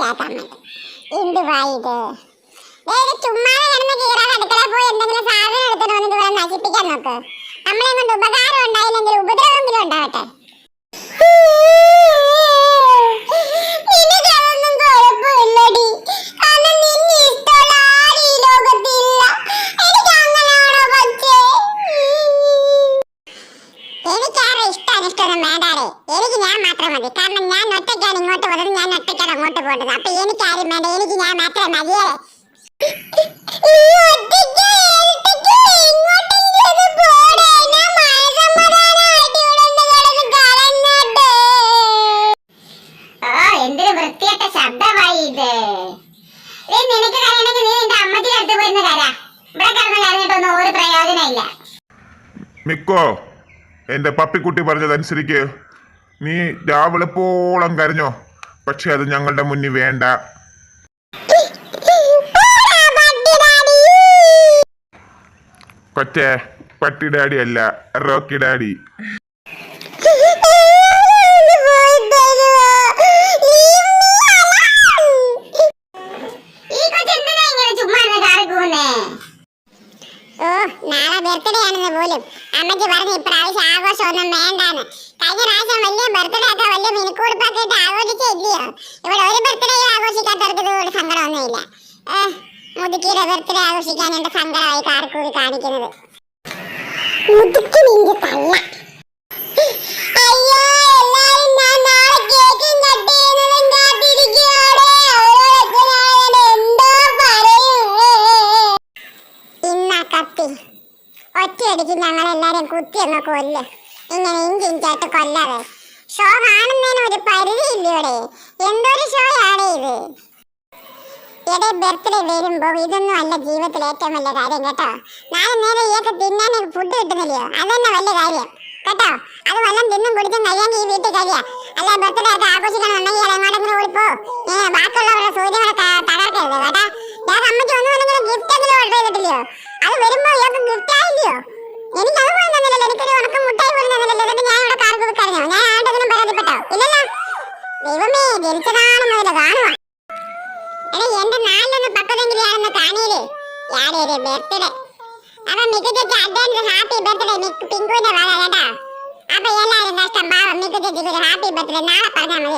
Comment എന്തുവാ ഇത്? വേറെ ചുമ്മാതെ കിടന്ന് കീറാതെ അടുക്കള പോയി എന്തെങ്കിലും സാധനം എടുത്തിട്ട് വന്നിട്ട് ഇവിടെ നശിപ്പിക്കാൻ നോക്ക്. നമ്മളെ ഉപകാരം ഉണ്ടായില്ലെങ്കിൽ ഉപദ്രവമെങ്കിലും ഉണ്ടാവട്ടെ നിനക്കതൊന്നും കുഴപ്പമില്ലടി. കാരണം നിന്നെ ഇഷ്ടമുള്ള ആരും ഈ ലോകത്തില്ല. എനിക്ക് അങ്ങനെയാണോ കൊച്ചേ? എനിക്കാരെ ഇഷ്ടം വേണ്ടാരെ എനിക്ക് ഞാൻ മാത്രം മതി. കാരണം ഞാൻ ഒറ്റയ്ക്കാണ് ഇങ്ങോട്ട് പോകുന്നത് ഞാൻ ഒറ്റയ്ക്കാണ് അങ്ങോട്ട് പോകുന്നത് അപ്പൊ എനിക്ക് ആരും വേണ്ട. എനിക്ക് ഞാൻ മാത്രം മതിയേ എന്തൊരു ശബ്ദമായി നീ അടുത്ത് ഇവിടെ ഒരു പ്രയോജനമില്ല മിക്കോ എന്റെ പപ്പിക്കുട്ടി പറഞ്ഞതനുസരിച്ച് നീ രാവിലെപ്പോളം കരഞ്ഞോ പക്ഷെ അത് ഞങ്ങളുടെ മുന്നിൽ വേണ്ട. കൊച്ചേ പട്ടി ഡാഡി അല്ല റോക്കി ഡാഡി ഓ നാളെ ബർത്ത്ഡേ ആണെന്ന് പോലും. അമ്മയ്ക്ക് പറഞ്ഞു ഇപ്രാവശ്യം ആഘോഷമൊന്നും വേണ്ടാന്ന്. കഴിഞ്ഞ പ്രാവശ്യം വലിയ ബർത്ത്ഡേ ഒക്കെ വലിയ മിനുക്കുടുപ്പൊക്കെ ഇട്ട് ആഘോഷിച്ചില്ലയോ? ഇവിടെ ഒരു ബർത്ത്ഡേ ആഘോഷിക്കാത്തവർക്ക് ഇതുകൊണ്ട് സങ്കടമൊന്നുമില്ല ഏഹ് മുതുക്കിയുടെ ബർത്ത്ഡേ ആഘോഷിക്കാൻ എന്റെ സങ്കടമായി കാർക്കൂടി കാണിക്കുന്നത്. മുതുക്കി നിന്റെ തള്ള. എല്ലാരും കുത്തി ഒന്ന് കൊല്ല്. ഇങ്ങനെ ഇഞ്ചിഞ്ചായിട്ട് കൊല്ലാതെ ഷോ കാണുന്നതിന് ഒരു പരിധിയില്ല ഇവിടെ എന്തൊരു ഷോയാണ് ഇത്? എടേ ബർത്ത്ഡേ വരുമ്പോ ഇതൊന്നും അല്ല ജീവിതത്തിൽ ഏറ്റവും വലിയ കാര്യം കേട്ടോ. നാളെ നേരെ ഇയൊക്കെ തിന്നാൻ ഫുഡ് കിട്ടുന്നില്ലയോ? അതന്നെ വലിയ കാര്യം. കേട്ടോ? അത് വല്ലതും തിന്നും കുടിച്ചും കഴിയാമെങ്കിൽ ഈ വീട്ടിൽ കഴിയാ. അല്ല ബർത്ത്ഡേ ഒക്കെ ആഘോഷിക്കണമെന്നുണ്ടെങ്കിൽ അത് എങ്ങോട്ടെങ്കിലും ഓടിപ്പോ ബാക്കിയുള്ളവരുടെ സൂര്യങ്ങളെ തകർക്കരുത് കേട്ടാ. ഞാൻ അമ്മയ്ക്ക് ഒന്നും ഗിഫ്റ്റ് എങ്കിലും ഓർഡർ ചെയ്തിട്ടില്ലയോ? ദൈവമേ ജനിച്ചതാണ് മുതൽ കാണുക എടാ എന്റെ നാലിലൊന്ന് പക്കതെങ്കിലും ഞാനൊന്ന് കാണിയില്ലേ യാടെ ഒരു ബർത്ത്ഡേ. അപ്പൊ മിക്കു ചേച്ചി അഡ്വാൻസ് ഹാപ്പി ബർത്ത്ഡേ മിക്കു പിങ്കുവിന്റെ വക കേട്ടാ. അപ്പൊ എല്ലാരും കഷ്ടം പാവം മിക്കു ചേച്ചിക്ക് ഒരു ഹാപ്പി ബർത്ത്ഡേ നാളെ പറഞ്ഞാൽ മതി.